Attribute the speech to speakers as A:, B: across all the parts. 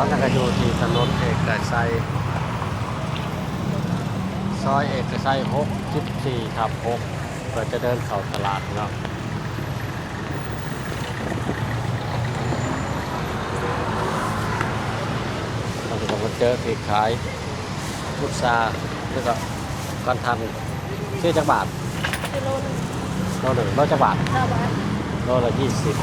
A: ตอนนั้นก็อยู่ที่ถนนเอกชัยซอยเอกชัย6 14ทับ6เพื่อจะเดินเข้าตลาดเนาะเราจะมาเจอที่ขายพุทราแล้วก็กันทันชื่อจักบาท
B: กิโลนึง
A: โลหนึ่งโลจักบาท
B: ห้าบาท
A: โลละยี่สิบ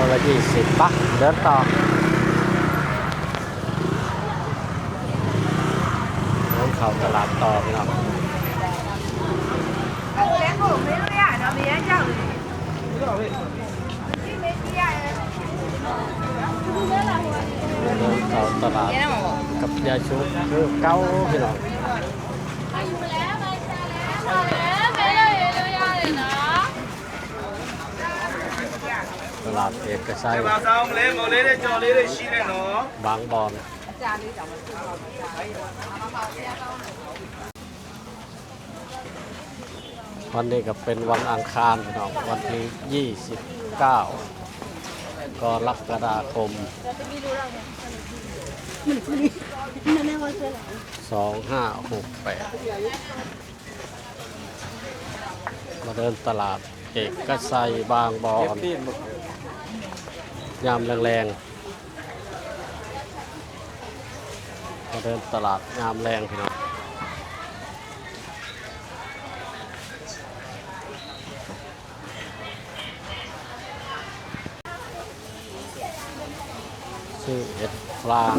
A: คนละยี่สิบปะเดินต่อเดินเขาตลาดต่อ
C: ไปครับ
A: เดินเขาตลาดกับยาชูคือเก้าพี่น้องาพเอกชัย
D: บางบอน
A: บางบอนวันนี้ก็เป็นวันอังคารเน้อวันที่ 29 ก็รับกระดาคม 2568 มาเดินตลาดเอกชัยบางบอน ยามแรงๆมาเดินตลาดยามแรงพี่น้องชื่อเห็ดฟาง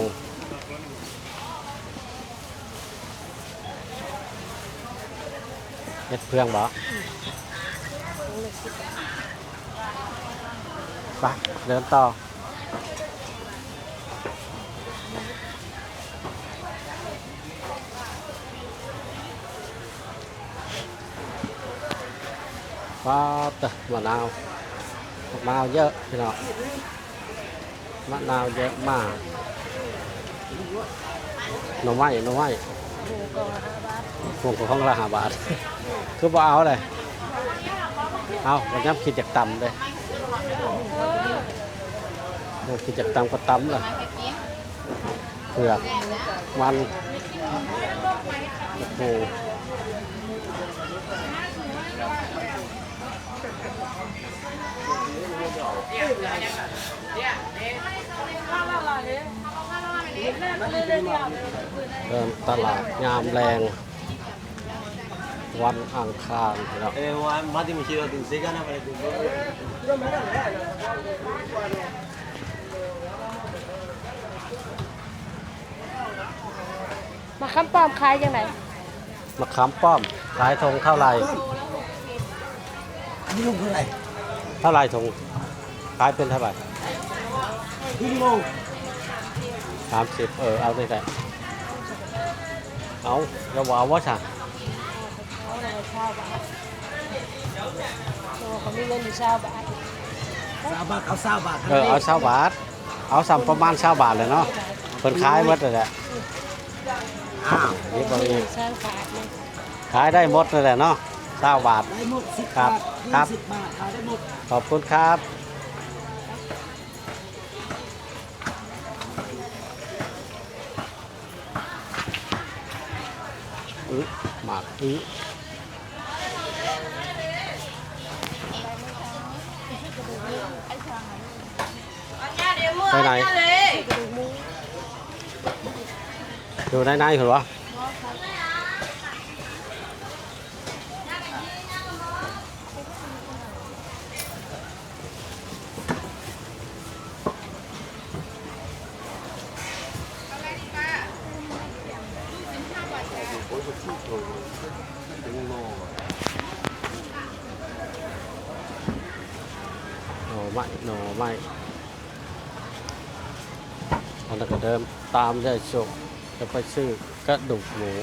A: เห็ดเพื่องบ่ ไปเดินต่อฟ้าตะมะนาวมะนาวเยอะพี่น้องมะนาวเยอะมากหน่อไม้หน่อไม้
B: องละห้าบาท
A: พวงของละห้าบาท คือบ่เอาเลย เอาวันนี้คิดจากต่ำเลย เอาคิดจากต่ำก็ต่ำเลยเผือกมันโอ้โหเดินตลาดยามแรง วันอังคารเรับ
D: เอวันมาที่มิชีวิตินเซกานะไปดู
B: มาค้ำป้อมขายยังไง
A: มาค้ำป้อมขายทงเท่าไหร่
D: นี่ลงเท่าไหร่
A: เท่าไหร่ทงขายเป็นเท่าไหร่
D: พี่โม
A: สามสิบเออเอาได้แหลเอาจะว่าว่าสั่
B: เขาเลยเช่าบาทโอ้เขามีเงินอยู่เช่าบาท
D: สามบาทเอาสามบาท
A: เออเอาเช้าบาท เอาสัมประมาณเช้าบาทเลยเนาะเพิ่นขายหมดเลยแหละ
D: อ้าว
A: นี่บางที
B: เช่าบาทเลย
A: ขายได้หมดเลยแหละเนาะเช้าบาท
D: ได้หมดสิบ
A: ครับา
D: ท
A: ครับ
D: สิบบาทขายได้หมด
A: ขอบคุณครับอึหมากอึไปไหนอ ยู่ในในเหรอวะหน่อไม้หน่อไม้อันนั้นก็ เดิมตามได้โชจะไปซื้อกระดูกหมู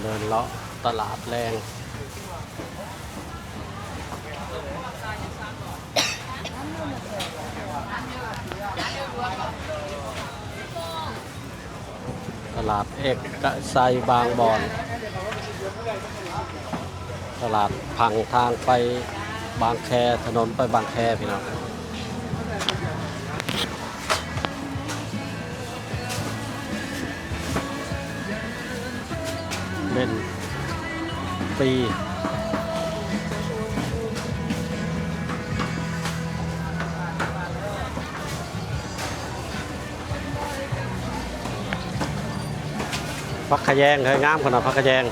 A: เดินเลาะตลาดแรงตลาดเอกกะไซบางบอน ตลาดพังทางไปบางแคถนนไปบางแคพี่น้องเป็นปีพักขะแยงเคยงามขนาดพักขะแยง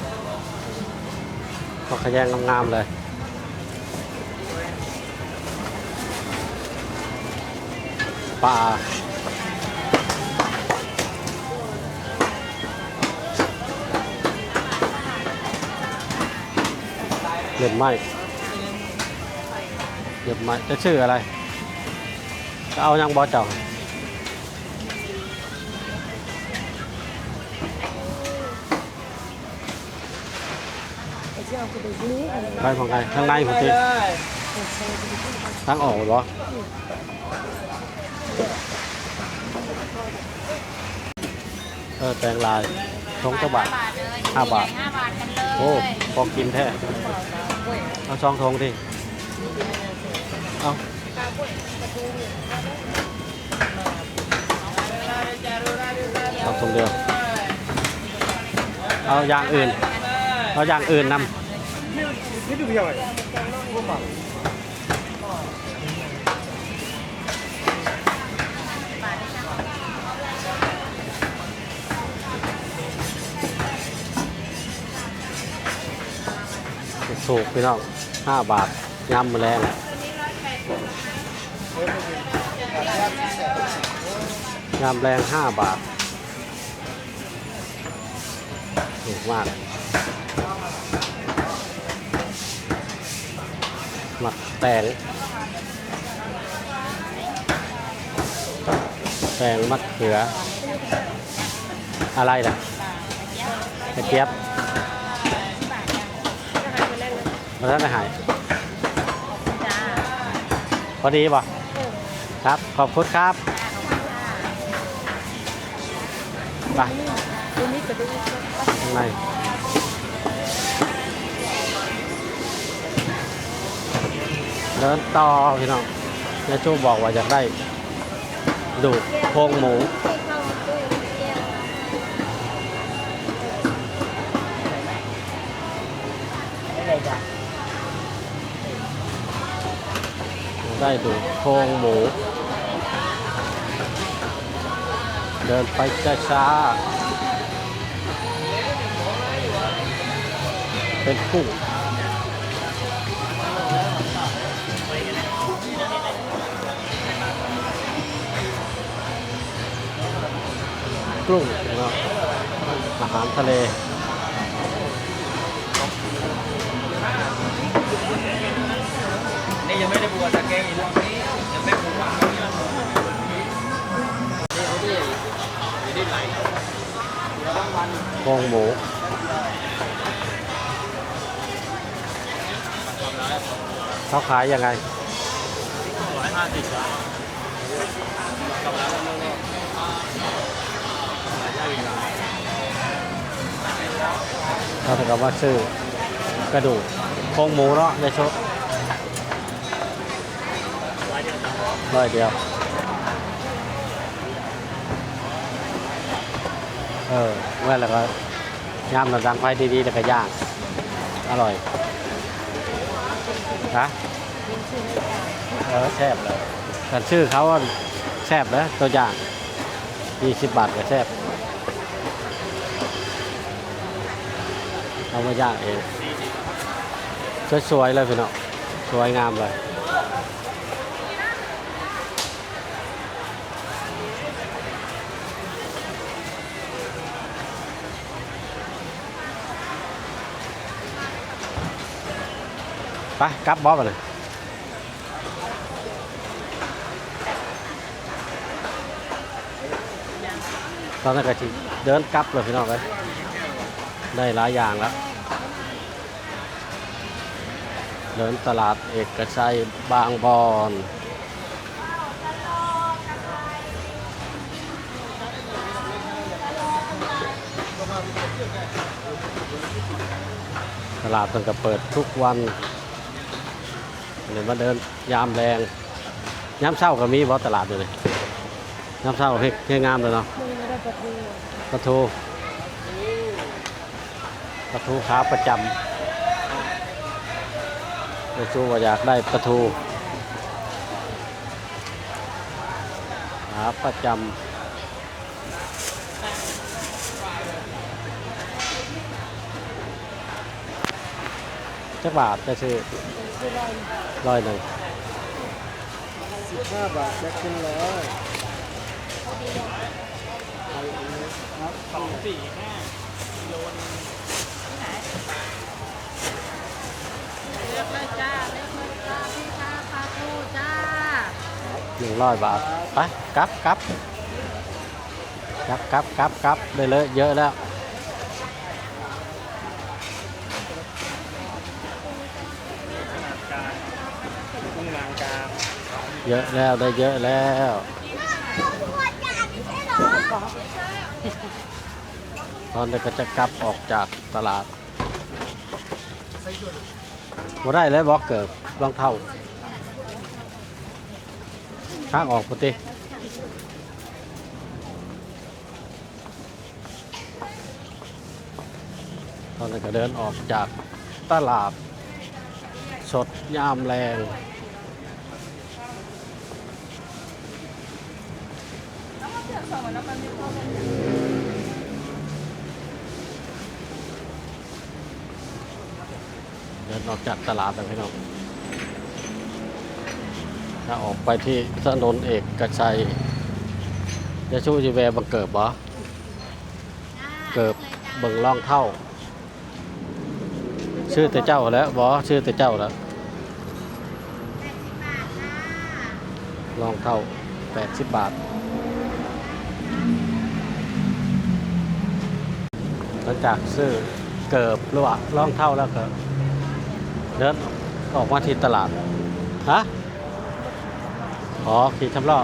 A: ขะแยงงามๆเลยปลาเล่นไม้เล่นไม้จะชื่ออะไร จะเอายังบอเจ้า
B: ไร
A: ไปของใครข้างในผมทีทางออกเหรอเออแตงลายทงกระบาทห้าบาท
C: ห้าบาทกันเลย
A: โอ้พอกินแท้เอาช่องทงดิเอาเอาทงเดียวเอาอย่างอื่น เอาอย่างอื่นนำ ถูกพี่น้องห้าบาทย่ำแมลงยำแรงห้าบาท ถูกมาก หมักแตงแตงมะเขือ อะไรล่ะกระเจี๊ยบมาแล้วไม่หาย พอดีป่ะครับ ขอบคุณครับไป
B: ตัว
A: เดินต่อพี่น้องยายจูบอกว่าอยากได้ดูโครงหมูได้ดูโครงหมู เดินไปช้าๆเป็นกุ้ง กุ้งนะครับอาหารทะเล
D: นี่ยังไม่ได้บัวตะแกงอีกแล้ยังไม่บัวนี่เขาที่ไม่ได้ไหล
A: โครงหมูเขาขายยังไง
D: ร้อยห้าสิบบาทเเขา
A: ถึงกับว่าซื้อกระดูกโครงหมูเนาะในชุดร้อยเดียว เออเมื่อแล้วก็ย่ำระดังไฟดีๆแล้วก็ย่าง อร่อยนะเออแซ่บเลยแต่ชื่อเขาว่าแซ่บเลยตัวอย่าง 20 บาทก็แซ่บ เอามาย่างเองสวยๆเลยพี่น้องสวยงามเลยไปกลับบอสไปเลยตอนนั้นก็ทีเดินกลับเลยพี่น้องเลยได้หลายอย่างแล้ว เดินตลาดเอกชัยบางบอนตลาดมันก็เปิดทุกวันเดี๋ยวมาเดินยามแรงยามเช้าก็มีบ่ตลาดอยู่เลยยามเช้าเฮ็ดเฮ็ดงามเลยเนาะ
B: ประตู
A: ปลาทูปลาทูขาประจำ ปลาทูว่าอยากได้ปลาทูขาประจำจักบาทจะซื้อ
B: ไม่ได้
A: ร้อยหนึ่ง
E: สิบห้าบาทแจ็คขึ้นร้อย
D: สองสี่ห้า
C: เลือกเลย จ้าเลือกเลยจ้าพี่ค้าปลาทูจ้า
A: หนึ่งร้อยบาทไปกลับกลับกลับกลับกลับกลับได้เลยเยอะแล้วเยอะแล้วได้เยอะแล้วตอนนี้ก็จะกลับออกจากตลาด มาได้เลยบอกเกิดรองเท้าข้างออกปกติตอนนี้ก็เดินออกจากตลาด สดยามแรงเดินออกจากตลาดแล้วพี่น้องถ้าออกไปที่ถนนเอกกชัยจะชูจีแวบังเกิดบ่เกิดเบิ่งล่องเท่า ชื่อแต่เจ้าแล้วบ่ชื่อแต่เจ้าแล้วลองเท่า 80 บาทหลังจากซื้อเกิบหรือว่าล่องเท่าแล้วก็ เดินออกมาที่ตลาด ฮะ อ๋อ ขี่ชำล้อ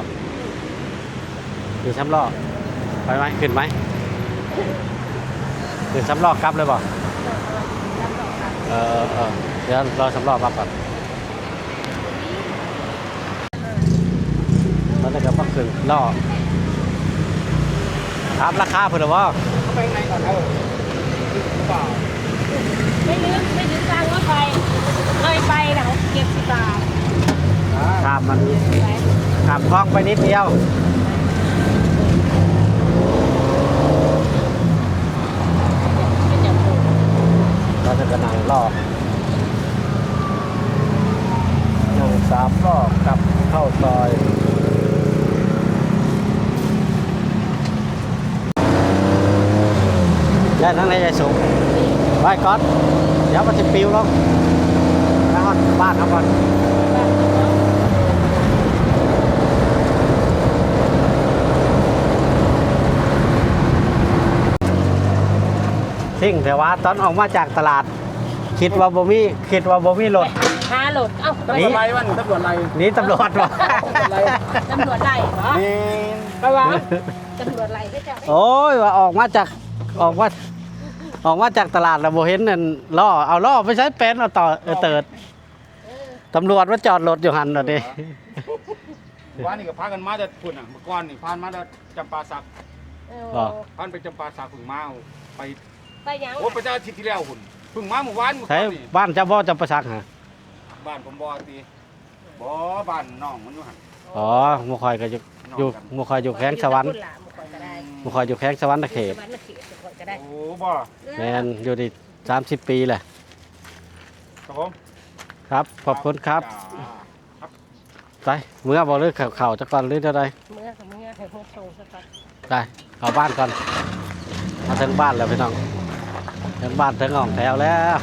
A: ขี่ชำล้อไปไหมขึ้นไหมขึ้นชำล้อกลับเลยบ่เออเออเดี๋ยวรอชำล้อมาก่อนตอนนี้ก็มาขึ้นล้อถามราคาเพิ่อนหรือว่า
E: ไปไหนก่อนเออเปล่า
B: ไม่นึกไม่นึกตังว่าไปเลยไปนะเก็บสิบบาท
A: ข้ามมันข้ามคลองไปนิดเดียว
B: ไม่จับตัว
A: เราจะกระนังรอบนั่งสามรอบกลับเข้าซอยได้ทั้งในใจสูง ไปก่อนเดี๋ยวมันจะปิวลงแล้วก็บ้านเขาก่อนทิ้งแต่ว่าตอนออกมาจากตลาด คิดว่าบ่มีคิดว่าบ่มีรถ
B: หาโหลดเอ้า
E: ตำรวจไรวันตำรวจไร
A: หนีตำรวจว่ะ
B: ตำรวจไล่เหรอ
E: นี่
B: ไปวะตำรวจไล่ก็จะ
A: โอ้ยว่าออกมาจากออกมา ออกมาจากตลาดแล้วบ่เห็นนั่นล่อเอาล่อไปใช้เป็นเอาต่อเออเติดตำรวจมาจอดรถอยู่หันน่ะดิ
E: วันนี้ก็พากันมาจะพุ่นอะเมื่อก่อนนี่พานมาจะจำปาสัก
A: อ๋อ
E: พานไปจำปาสักพึ่งมาไป
B: ไปยัง
E: โอ้ประชาอาทิตย์ที่แล้วหุ่นพึ่งมาเมื่อวานเมื่อ
A: ใช้
E: ก่อนนี่
A: บ้านเจ้าบ่เจะประชักฮะ
E: บ้านผมบ่ตีบ่บ้านน้องมันอยู่หั่น
A: อ๋อหมู่คอยก็อยู่อยู่หมู่คอยอยู่แข้งสวรรค์
B: หลานมุกก็ได้
A: หมู่คอยอยู่แข้งสวรรค์เขต
B: สวรรค์เขตมุกก็ ได้
E: โอ้บ่
A: แม่นอยู่ดี30ปีแหละ
E: ครับผม
A: ครับ ขอบคุณครับ
E: จ้าครับ
A: ไปเมื่อบ่เลือกเข่าๆจะก่อนหรือเท่าใด
B: เมื่อกับเมื่อให้พวกส่งสักก่อน
A: ได้เข้าบ้านก่อนมาถึงบ้านแล้วพี่น้องถึงบ้านถึงห้องแถวแล้ว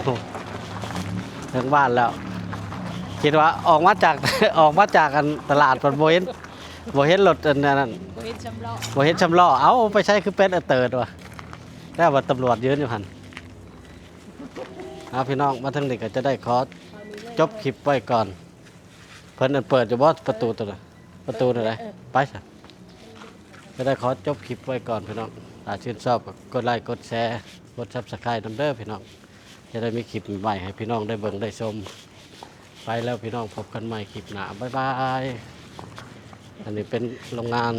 A: ถึงบ้านแล้ว คิดว่าออกมาจาก ออกมาจากกันตลาดผลโบเห็นโบเห็นรถอันนั้น
B: บริษัทชำระ
A: โบเห็นชำล้อเอาไปใช้คือเป็นเออเติร์ดว่ะ แล้วว่าตำรวจยืนอยู่หันเอาพี่น้องมาถึงนี่ก็จะได้ขอจบคลิปไว้ก่อน เพิ่นอันเปิดอยู่บ่ประตูตัวน่ะประตูนั่นแหละไปสิจะได้ขอจบคลิปไว้ก่อนพี่น้องถ้าชื่นชอบกดไลค์กดแชร์กดซับสไครต์นำเด้อพี่น้อง จะได้มีคลิปใหม่ให้พี่น้องได้เบิ่งได้ชม ไปแล้วพี่น้องพบกันใหม่คลิปหน้าบ๊ายบาย อันนี้เป็นโรงงาน